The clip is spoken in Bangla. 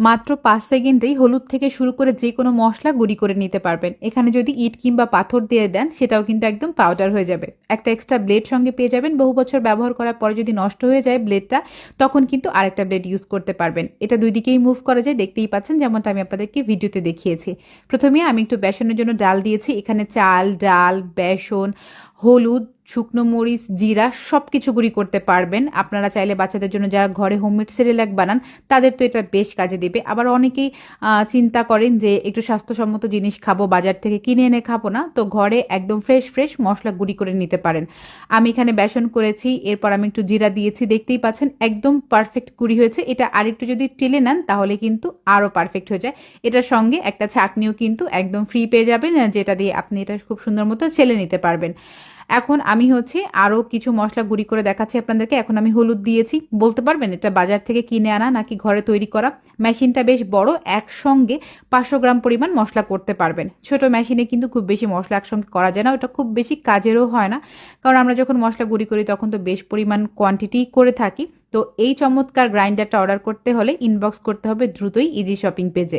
মাত্র পাঁচ সেকেন্ডেই হলুদ থেকে শুরু করে যে কোনো মশলা গুঁড়ি করে নিতে পারবেন। এখানে যদি ইট কিংবা পাথর দিয়ে দেন, সেটাও কিন্তু একদম পাউডার হয়ে যাবে। একটা এক্সট্রা ব্লেড সঙ্গে পেয়ে যাবেন। বহু বছর ব্যবহার করার পরে যদি নষ্ট হয়ে যায় ব্লেডটা তখন কিন্তু আরেকটা ব্লেড ইউজ করতে পারবেন। এটা দুই দিকেই মুভ করা যায়। দেখতেই পাচ্ছেন যেমনটা আমি আপনাদেরকে ভিডিওতে দেখিয়েছি। প্রথমে আমি একটু বেসনের জন্য ডাল দিয়েছি। এখানে চাল, ডাল, বেসন হলুদ, শুকনো মরিচ, জিরা সব কিছু গুঁড়ি করতে পারবেন। আপনারা চাইলে বাচ্চাদের জন্য যারা ঘরে হোমমেড সেরেলাক বানান, তাদের তো এটা বেশ কাজে দেবে। আবার অনেকেই চিন্তা করেন যে একটু স্বাস্থ্যসম্মত জিনিস খাব, বাজার থেকে কিনে এনে খাব না, তো ঘরে একদম ফ্রেশ ফ্রেশ মশলা গুঁড়ি করে নিতে পারেন। আমি এখানে বেসন করেছি, এরপর আমি একটু জিরা দিয়েছি, দেখতেই পাচ্ছেন একদম পারফেক্ট গুঁড়ি হয়েছে। এটা আরেকটু যদি টেলে নেন, তাহলে কিন্তু আরও পারফেক্ট হয়ে যায়। এটার সঙ্গে একটা ছাঁকনিও কিন্তু একদম ফ্রি পেয়ে যাবেন, যেটা দিয়ে আপনি এটা খুব সুন্দর মতো ছেলে নিতে পারবেন। এখন আমি হচ্ছে আরও কিছু মশলা গুঁড়ি করে দেখাচ্ছি আপনাদেরকে। এখন আমি হলুদ দিয়েছি। বলতে পারবেন এটা বাজার থেকে কিনে আনা নাকি ঘরে তৈরি করা। মেশিনটা বেশ বড়, একসঙ্গে পাঁচশো গ্রাম পরিমাণ মশলা করতে পারবেন। ছোট মেশিনে কিন্তু খুব বেশি মশলা একসঙ্গে করা যায় না, ওটা খুব বেশি কাজেরও হয় না। কারণ আমরা যখন মশলা গুঁড়ি করি তখন তো বেশ পরিমাণ কোয়ান্টিটি করে থাকি। তো এই চমৎকার গ্রাইন্ডারটা অর্ডার করতে হলে ইনবক্স করতে হবে দ্রুতই ইজি শপিং পেজে